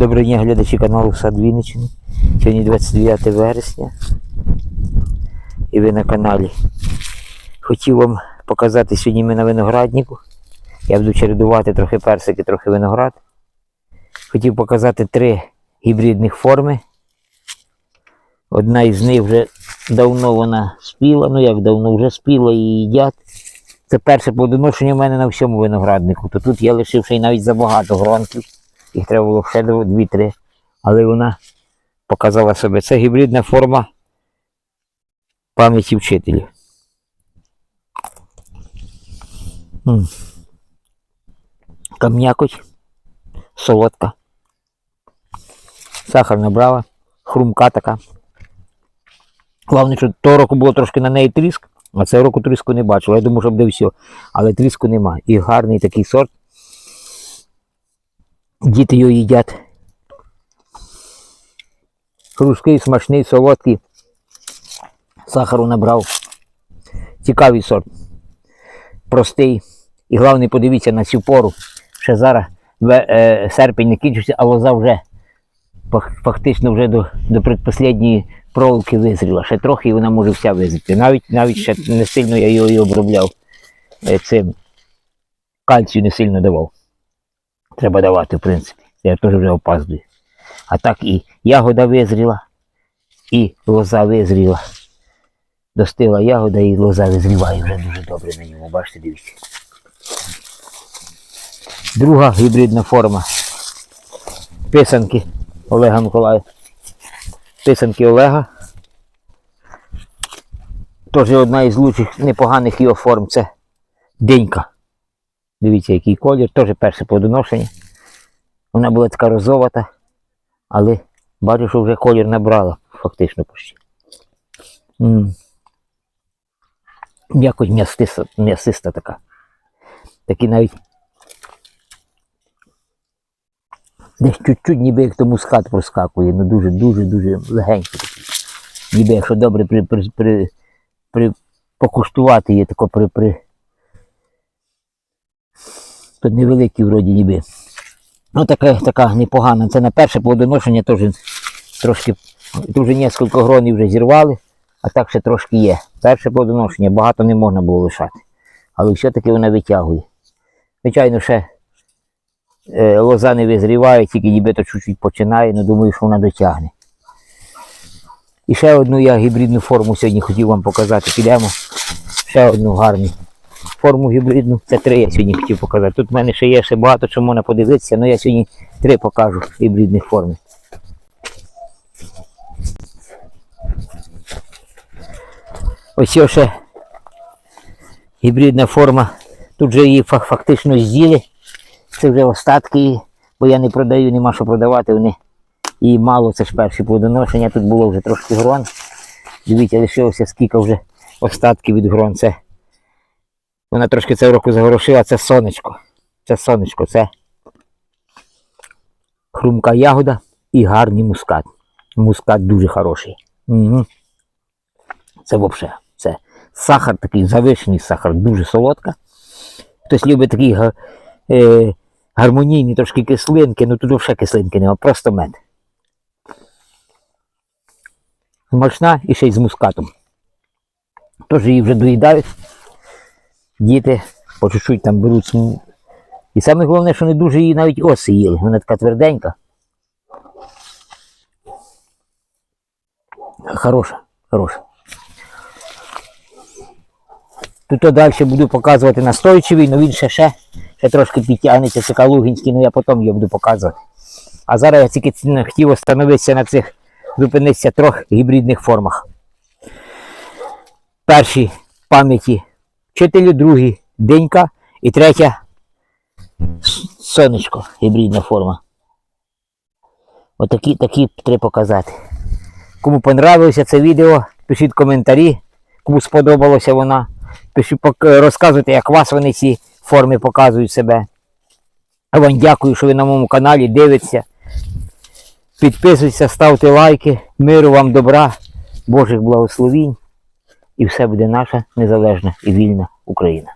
Доброго дня, глядачі каналу Сад Вінниччини. Сьогодні 29 вересня. І ви на каналі. Хотів вам показати сьогодні ми на винограднику. Я буду чередувати трохи персики, трохи виноград. Хотів показати три гібридних форми. Одна із них вже давно вона спіла, ну як давно вже спіла і їдять. Це перше плодоношення в мене на всьому винограднику. То тут я лишив ще й навіть забагато гронків. Їх треба було ще дві-три. Але вона показала себе. Це гібридна форма пам'яті вчителів. М. Кам'якоть, солодка, сахарна брава, хрумка така. Головне, що того року було трошки на неї тріск, а цього року тріску не бачив. Я думаю, що буде все. Але тріску нема. І гарний такий сорт. Діти його їдять. Хрусткий, смачний, солодкий. Сахару набрав. Цікавий сорт. Простий. І головне, подивіться на цю пору. Ще зараз е, серпень не кінчився, а лоза вже фактично вже до, до предпоследньої проволоки визріла. Ще трохи і вона може вся визріти. Навіть, навіть ще не сильно я і обробляв е, цим. Кальцію не сильно давав. Треба давати, в принципі. Я теж вже опаздую. А так і ягода визріла, і лоза визріла. Достигла ягода і лоза визріває вже дуже добре на ньому. Бачите, дивіться. Друга гібридна форма. Писанки Олега Миколаїв. Писанки Олега. Теж одна із лучших непоганих його форм це денька. Дивіться, який колір, теж перше плодоношення. Вона була така розовата, але бачу, що вже колір набрала, фактично почти. Якось м'ясиста, м'ясиста така. Такі навіть десь чуть-чуть, ніби як то мускат проскакує, ну дуже, дуже, дуже легенький. Ніби якщо добре при, при, при, при, покуштувати є тако при, при, Тут невеликий вроді ніби. Ну така, така непогана. Це на перше плодоношення теж трошки, вже кілька гронів вже зірвали, а так ще трошки є. Перше плодоношення багато не можна було лишати. Але все-таки вона витягує. Звичайно, ще е, лоза не визріває, тільки нібито чуть-чуть починає, але думаю, що вона дотягне. І ще одну я гібридну форму сьогодні хотів вам показати. Підемо. Ще одну гарну форму гібридну. Це три я сьогодні хотів показати. Тут в мене ще є ще багато чого можна подивитися, але я сьогодні три покажу гібридних форми. Ось ще гібридна форма. Тут вже її фактично з'їли. Це вже остатки, її, бо я не продаю, нема що продавати. Вони і мало, це ж перші плодоношення. Тут було вже трошки грон. Дивіться, лишилося скільки вже остатків від грон. Це вона трошки цього року загорошила, це сонечко. Це сонечко, це хрумка ягода і гарний мускат. Мускат дуже хороший. Угу. Це взагалі. Це сахар такий завишений сахар, дуже солодка. Хтось любить такий е, гармонійні трошки кислинки, ну тут взагалі кислинки нема, просто мед. Смачна і ще й з мускатом. Тож її вже доїдають діти по чуть-чуть там беруть. І саме головне, що не дуже її навіть оси їли. Вона така тверденька. Хороша, хороша. Тут далі буду показувати настойчивий, але він ще, ще, ще трошки підтягнеться, це калугінський, але я потім його буду показувати. А зараз я тільки ці- хотів остановитися на цих, зупинитися трьох гібридних формах. Перші пам'яті вчителю, другий денька і третя сонечко, гібридна форма. Отакі такі три показати. Кому понравилося це відео, пишіть коментарі, кому сподобалося вона. Пишіть, розказуйте, як вас вони ці форми показують себе. А вам дякую, що ви на моєму каналі дивитеся. Підписуйтесь, ставте лайки. Миру вам добра, Божих благословінь. І все буде наша незалежна і вільна Україна.